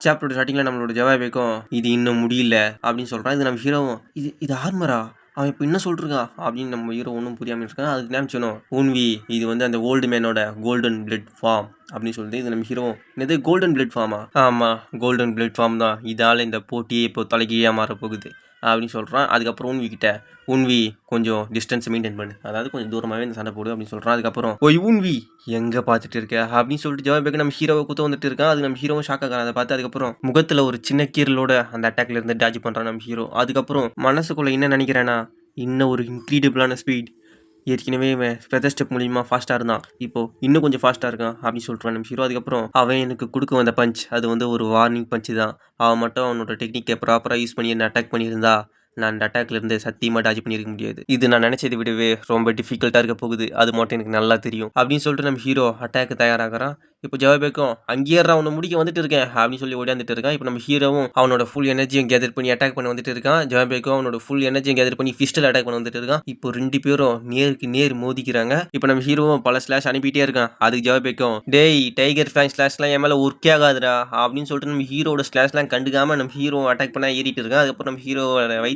சாப்டரோட ஸ்டார்டிங்கில் நம்மளோட ஜவாபேக்கும் இது இன்னும் முடியல அப்படின்னு சொல்கிறான் இது நம்ம ஹீரோவும் இது இது ஆர்மரா அவன் இப்போ என்ன சொல்லிருக்கான் அப்படின்னு நம்ம ஹீரோ ஒன்றும் புரியாமல் இருக்கான். அதுக்கு நினச்சணும் ஊன்வி இது வந்து அந்த ஓல்டு மேனோட கோல்டன் பிளட் ஃபார்ம் அப்படின்னு சொல்லிட்டு இது நம்ம ஹீரோ என்னது கோல்டன் பிளட் ஃபார்மா ஆமாம் கோல்டன் பிளட் ஃபார்ம் தான். இதால் இந்த போட்டியே இப்போ தலைகீழாக மாற போகுது அப்படின்னு சொல்கிறான் அதுக்கப்புறம் உன்விக்கிட்ட உன்வி கொஞ்சம் டிஸ்டன்ஸ் மெயின்டைன் பண்ணு. அதாவது கொஞ்சம் தூரமாகவே இந்த சண்டை போடு அப்படின்னு சொல்கிறான் அதுக்கப்புறம் ஓய் உன்வி எங்கே பார்த்துட்டு இருக்க? அப்படின்னு சொல்லிட்டு ஜவாபேக்கு நம்ம ஹீரோவை குத்த வந்துட்டு இருக்கான். அது நம்ம ஹீரோவும் ஷாக் ஆகிறான் அதை பார்த்து அதுக்கப்புறம் முகத்தில் ஒரு சின்ன கீரலோட அந்த அட்டாக்ல இருந்து டாஜ் பண்ணுறான் நம்ம ஹீரோ அதுக்கப்புறம் மனசுக்குள்ளே என்ன நினைக்கிறேன்னா இன்னும் ஒரு இன்க்ரீடிபிளான ஸ்பீட் ஏற்கனவே இவன் ஃபெதர் ஸ்டெப் மூலியமாக ஃபாஸ்ட்டாக இருந்தான். இப்போ இன்னும் கொஞ்சம் ஃபாஸ்ட்டாக இருக்கான் அப்படின்னு சொல்லிட்டு நம்ம ஹீரோ அதுக்கப்புறம் அவன் எனக்கு கொடுக்க வந்த பஞ்ச் அது வந்து ஒரு வார்னிங் பஞ்ச் தான். அவன் மட்டும் அவனோட டெக்னிக்கை ப்ராப்பராக யூஸ் பண்ணி என்ன அட்டாக் பண்ணியிருந்தா நான் அந்த அட்டாக்ல இருந்து சத்தியமாக டாஜ் பண்ணியிருக்க முடியாது. இது நான் நினச்சதை விடவே ரொம்ப டிஃபிகல்ட்டாக இருக்க போகுது. அது மட்டும் எனக்கு நல்லா தெரியும். அப்படின்னு சொல்லிட்டு நம்ம ஹீரோ அட்டாக்கு தயாராகிறான். இப்போ ஜவாபேக்கும் அங்கேயே அவனை முடிக்க வந்துட்டு இருக்கேன். அப்படின்னு சொல்லி ஓடியாந்துட்டு இருக்கான். இப்போ நம்ம ஹீரோவும் அவனோட ஃபுல் எனர்ஜியும் கேதர் பண்ணி அட்டாக் பண்ண வந்துட்டு இருக்கான். ஜவாபேக்கும் அவனோட ஃபுல் எனர்ஜியும் கேதர் பண்ணி ஃபிஸ்டில் அட்டாக் பண்ண வந்துட்டு இருக்கான். இப்போ ரெண்டு பேரும் நேருக்கு நேர் மோதிக்கிறாங்க. இப்போ நம்ம ஹீரோவும் பல ஸ்லாஷ் அனுப்பிட்டே இருக்கான். அதுக்கு ஜவாபேக்கும் டேய் டைகர் ஃபேன் ஸ்லாஷ்லாம் என் மேலே ஒர்க்கே ஆகாதுடா. அப்படின்னு சொல்லிட்டு நம்ம ஹீரோட ஸ்லாஷ்லாம் கண்டுக்காம நம்ம ஹீரோ அட்டாக் பண்ண ஏறிட்டு இருக்கான். அதுக்கப்புறம் நம்ம ஹீரோ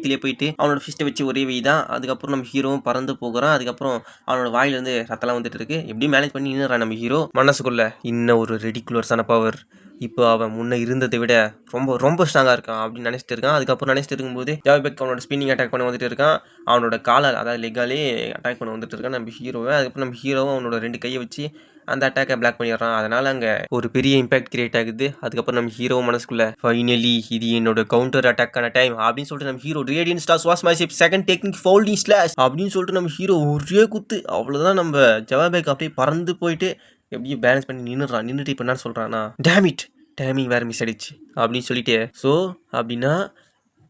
வயிற்றுலேயே போயிட்டு அவனோட ஃபிஸ்ட்டை வச்சு ஒரே வை தான். அதுக்கப்புறம் நம்ம ஹீரோவும் பறந்து போகிறான். அதுக்கப்புறம் அவனோட வாயிலிருந்து ரத்தம்லாம் வந்துட்டு இருக்கு. எப்படி மேனேஜ் பண்ணி நின்னுறான் நம்ம ஹீரோ மனசுக்குள்ள இன்னும் ஒரு ரெடிகுலர்ஸான பவர் இப்போ அவன் முன்னே இருந்ததை விட ரொம்ப ரொம்ப ஸ்ட்ராங்காக இருக்கான் அப்படின்னு நினச்சிட்டு இருக்கான். அதுக்கப்புறம் நினச்சிட்டு இருக்கும்போது ஜாபேக் அவனோட ஸ்பின்னிங் அட்டாக் பண்ண வந்துட்டு இருக்கான். அவனோட காலை அதாவது லெக்காலே அட்டாக் பண்ண வந்துட்டு இருக்கான் நம்ம ஹீரோவை அதுக்கப்புறம் நம்ம ஹீரோவும் அவனோட ரெண்டு கையை வச்சு அந்த அட்டாக்கை பிளாக் பண்ணிடுறான். அதனால் அங்கே ஒரு பெரிய இம்பாக்ட் கிரியேட் ஆகுது. அதுக்கப்புறம் நம்ம ஹீரோ மனசுக்குள்ளே ஃபைனலி இது என்னோட கவுண்டர் அட்டாக்கான டைம் அப்படின்னு சொல்லிட்டு நம்ம ஹீரோ ரேடியன் ஸ்டாஸ் வாஸ் மை ஷிப் செகண்ட் டெக்னிக் ஃபோல்டிங் ஸ்லாஷ் அப்படின்னு சொல்லிட்டு நம்ம ஹீரோ ஒரே குத்து. அவ்வளோதான் நம்ம ஜவாபேக் அப்படியே பறந்து போயிட்டு எப்படியும் பேலன்ஸ் பண்ணி நின்றுறான் நின்றுட்டு இப்போ என்ன சொல்கிறான்னா டேமிட் டைமிங் வேறு மிஸ் ஆயிடுச்சு. அப்படின்னு சொல்லிட்டு ஸோ அப்படின்னா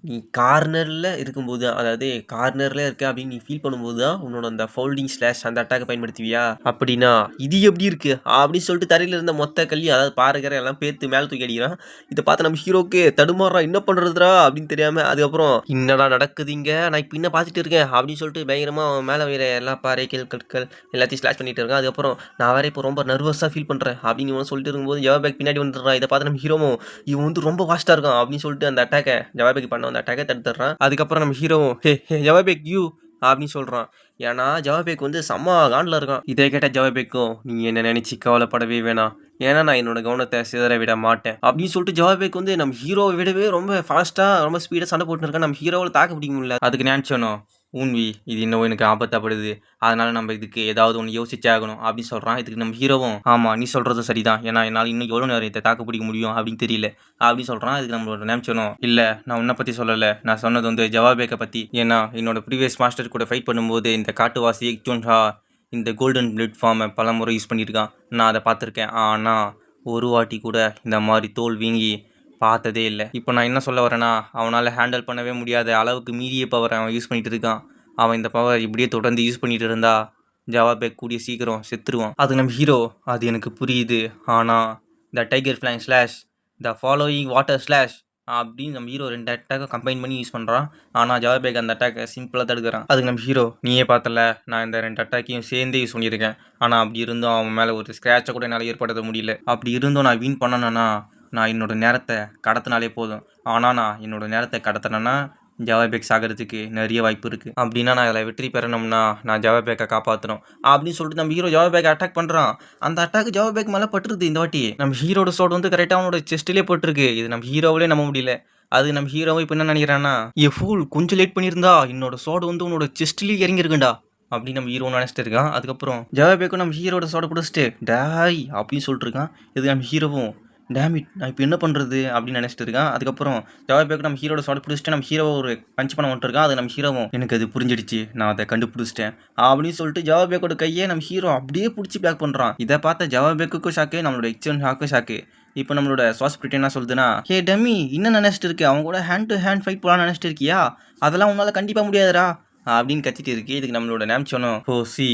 நீ கார்னரில் இருக்கும்போது தான் அதாவது கார்னரில் இருக்க அப்படின்னு நீ ஃபீல் பண்ணும்போது தான் உன்னோட அந்த ஃபோல்டிங் ஸ்லாஷ் அந்த அட்டாக்கை பயன்படுத்துவியா? அப்படின்னா இது எப்படி இருக்கு? அப்படின்னு சொல்லிட்டு தரையில் இருந்த மொத்த கல்வி அதாவது பாருக்கிற எல்லாம் பேத்து மேலே தூக்கி அடிக்கிறான். இதை பார்த்து நம்ம ஹீரோக்கு தடுமாறுறா என்ன பண்ணுறதுடா அப்படின்னு தெரியாமல் அதுக்கப்புறம் என்னடா நடக்குதுங்க நான் இப்போ என்ன பார்த்துட்டு இருக்கேன்? அப்படின்னு சொல்லிட்டு பயங்கரமாக அவன் மேலே வேற எல்லா பாறைகள் கற்கள் எல்லாத்தையும் ஸ்லாஷ் பண்ணிட்டு இருக்கான். அதுக்கப்புறம் நான் வேற இப்போ ரொம்ப நர்வஸாக ஃபீல் பண்ணுறேன் அப்படின்னு இவன் சொல்லிட்டு இருக்கும்போது ஜவாபேக் பின்னாடி வந்துடுறான். இதை பார்த்து நம்ம ஹீரோவும் இவன் வந்து ரொம்ப ஃபாஸ்ட்டாக இருக்கான். அப்படின்னு சொல்லிட்டு அந்த அட்டாக்கை ஜவாபேக் பண்ண அந்த அட்டாக்கை தடுத்துடுறான். அதுக்கப்புறம் நம்ம ஹீரோவும் ஹே ஹே ஜவாபேக் யூ அப்படின்னு சொல்கிறான் ஏன்னா ஜவாபேக் வந்து செம்ம காண்டில் இருக்கான். இதை கேட்ட ஜவாபேக்கும் நீ என்ன நினச்சி கவலைப்படவே வேணாம். ஏன்னா நான் என்னோட கவனத்தை சிதற விட மாட்டேன். அப்படின்னு சொல்லிட்டு ஜவாபேக் வந்து நம்ம ஹீரோவை விடவே ரொம்ப ஃபாஸ்ட்டாக ரொம்ப ஸ்பீடாக சண்டை போட்டுன்னு நம்ம ஹீரோவில் தாக்க பிடிக்க முடியல. அதுக்கு நினச்சோனோ ஊன்வி இது இன்னும் எனக்கு ஆபத்தாப்படுது. அதனால நம்ம இதுக்கு ஏதாவது ஒன்று யோசிச்சே ஆகணும் அப்படின்னு சொல்கிறான் இதுக்கு நம்ம ஹீரோவும் ஆமாம் நீ சொல்கிறது சரிதான். ஏன்னா என்னால் இன்னும் எவ்வளோ நேரம் இதை தாக்கு பிடிக்க முடியும் அப்படின்னு தெரியல. அப்படின்னு சொல்கிறான் இதுக்கு நம்மளோட நினச்சணும் இல்லை நான் உன்னை பற்றி சொல்லலை. நான் சொன்னது வந்து ஜவாபேக்கை பற்றி ஏன்னா என்னோட ப்ரீவியஸ் மாஸ்டர் கூட ஃபைட் பண்ணும்போது இந்த காட்டுவாசி ஜூன்ஹா இந்த கோல்டன் பிளட் ஃபார்மை பல முறை யூஸ் பண்ணியிருக்கான் நான் அதை பார்த்துருக்கேன். ஆனால் ஒரு வாட்டி கூட இந்த மாதிரி தோல் வீங்கி பார்த்ததே இல்லை. இப்போ நான் என்ன சொல்ல வரேன்னா அவனால் ஹேண்டில் பண்ணவே முடியாத அளவுக்கு மீறிய பவர் அவன் யூஸ் பண்ணிட்டு இருக்கான். அவன் இந்த பவர் இப்படியே தொடர்ந்து யூஸ் பண்ணிட்டு இருந்தா ஜவாபேக் கூடிய சீக்கிரம் செத்துருவான். அது நம்ம ஹீரோ அது எனக்கு புரியுது. ஆனால் the tiger flying slash the following water slash அப்படின்னு நம்ம ஹீரோ ரெண்டு அட்டாக்கை கம்பைன் பண்ணி யூஸ் பண்ணுறான் ஆனால் ஜவாபேக் அந்த அட்டாக்கை சிம்பிளாக தடுக்கிறான் அதுக்கு நம்ம ஹீரோ நீயே பார்த்தல நான் இந்த ரெண்டு அட்டாக்கையும் சேர்ந்தே யூஸ் பண்ணியிருக்கேன். ஆனால் அப்படி இருந்தும் அவன் மேலே ஒரு ஸ்க்ராட்சை கூட என்னால் ஏற்படுத்த முடியல. அப்படி இருந்தும் நான் வின் பண்ணணும்னா நான் என்னோடய நேரத்தை கடத்தினாலே போதும். ஆனால் நான் என்னோடய நேரத்தை கடத்தினேன்னா ஜவாபேக் சாகிறதுக்கு நிறைய வாய்ப்பு இருக்குது அப்படின்னா நான் அதில் வெற்றி பெறணும்னா நான் ஜவாபேக்கை காப்பாற்றணும் அப்படின்னு சொல்லிட்டு நம்ம ஹீரோ ஜவாபேக்கை அட்டாக் பண்ணுறான் அந்த அட்டாக் ஜவாபேக் மேலே பட்டுருது இந்த வாட்டி. நம்ம ஹீரோட சோடு வந்து கரெக்டாக அவனோட செஸ்ட்லேயே பட்டிருக்கு. இது நம்ம ஹீரோவிலே நம்ப முடியல. அது நம்ம ஹீரோவும் இப்போ என்ன நினைக்கிறான்னா ஏ ஃபூல் கொஞ்சம் லேட் பண்ணியிருந்தா என்னோட சோடு வந்து உன்னோட செஸ்ட்லேயே இறங்கியிருக்குண்டா. அப்படின்னு நம்ம ஹீரோ நினச்சிட்டு இருக்கான். அதுக்கப்புறம் ஜவாபேக்கும் நம்ம ஹீரோட சோட பிடிச்சிட்டு டாய் அப்படின்னு சொல்லிட்டு இருக்கான். இது நம்ம ஹீரோவும் டேமிட் நான் இப்போ என்ன பண்ணுறது அப்படின்னு நினச்சிட்டு இருக்கான். அதுக்கப்புறம் ஜவாபேக்கு நம்ம ஹீரோட சோட பிடிச்சிட்டு நம்ம ஹீரோ ஒரு பஞ்ச் பண்ண வந்துருக்கான் அது நம்ம ஹீரோவும் எனக்கு அது புரிஞ்சிடுச்சு நான் அதை கண்டுபிடிச்சிட்டேன். அப்படின்னு சொல்லிட்டு ஜவாபேக்கோட கையை நம்ம ஹீரோ அப்படியே பிடிச்சி பேக் பண்ணுறான் இதை பார்த்த ஜவாபேக்குக்கும் ஷாக்கு நம்மளோட எக்ஸன் ஷாக்கும் ஷாக்கு இப்போ நம்மளோட சுவாஸ் பிரிட்டன் என்ன சொல்லுதுன்னா ஹே டம்மி என்ன நினச்சிட்டு இருக்கு? அவங்க கூட ஹேண்ட் டு ஹேண்ட் ஃபைட் போகலான்னு நினச்சிட்டு இருக்கியா? அதெல்லாம் உன்னால் கண்டிப்பாக முடியாதுடா. அப்படின்னு கத்திட்டு இருக்கு. இதுக்கு நம்மளோட நேம் சொன்னோம். ஓ சி.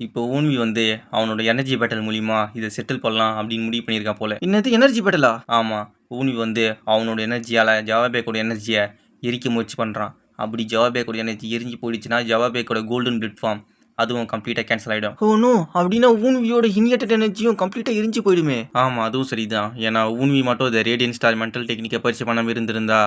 இப்போ ஊன்வி வந்து அவனோட எனர்ஜி பேட்டல் மூலிமா இதை செட்டில் பண்ணலாம் அப்படின்னு முடிவு பண்ணியிருக்கான் போல. என்னது எனர்ஜி பேட்டலா ஆமாம் ஊன்வி வந்து அவனோட எனர்ஜியால் ஜவாபேக்கோட எனர்ஜியை எரிக்க முயற்சி பண்ணுறான் அப்படி ஜவாபேக்கோட எனர்ஜி எரிஞ்சு போயிடுச்சுன்னா ஜவாபேக்கோட கோல்டன் பிளட் ஃபார்ம் அதுவும் கம்ப்ளீட்டாக கேன்சல் ஆகிடும் ஓ நோ அப்படின்னா ஊன்வியோட இனியேட்டட் எனர்ஜியும் கம்ப்ளீட்டாக எரிஞ்சு போயிடுமே. ஆமாம் அதுவும் சரிதான். ஏன்னா ஊன்வி மட்டும் இந்த ரேடியன் ஸ்டார் மென்டல் டெக்னிக்கை பரிசு பண்ணாமல் இருந்திருந்தா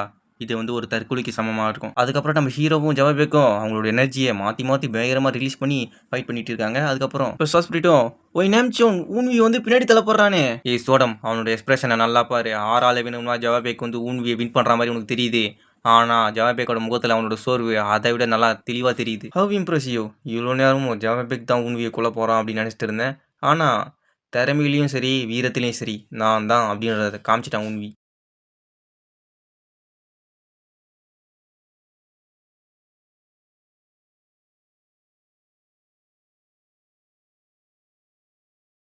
இது வந்து ஒரு தற்கொலைக்கு சமமாக இருக்கும். அதுக்கப்புறம் நம்ம ஹீரோவும் ஜவாபேக்கும் அவங்களோட எனர்ஜியை மாற்றி மாற்றி பயங்கரமாக ரிலீஸ் பண்ணி ஃபைட் பண்ணிட்டு இருக்காங்க. அதுக்கப்புறம் இப்போ சாஸ்பிரிட்டும் ஒய் நேம்ச்சோன் ஊன்வி வந்து பின்னாடி தள்ளப்படுறானே. ஏய் சோடம் அவனோட எக்ஸ்பிரஷனை நல்லா பாரு. ஆறால வேணும்னா ஜவாபேக் வந்து ஊன்வியை வின் பண்ணுற மாதிரி உனக்கு தெரியுது. ஆனால் ஜவாபேக்கோட முகத்தில் அவனோட சோர்வு அதை விட நல்லா தெளிவாக தெரியுது. ஹவ் இம்ப்ரெசிவ் இவ்வளோ நேரமும் ஜவாபேக் தான் ஊன்வியை கொல்ல போகிறான் அப்படின்னு நினச்சிட்டு இருந்தேன். ஆனால் திறமையிலையும் சரி வீரத்திலையும் சரி நான் தான் அப்படின்றத காமிச்சிட்டான் ஊன்வி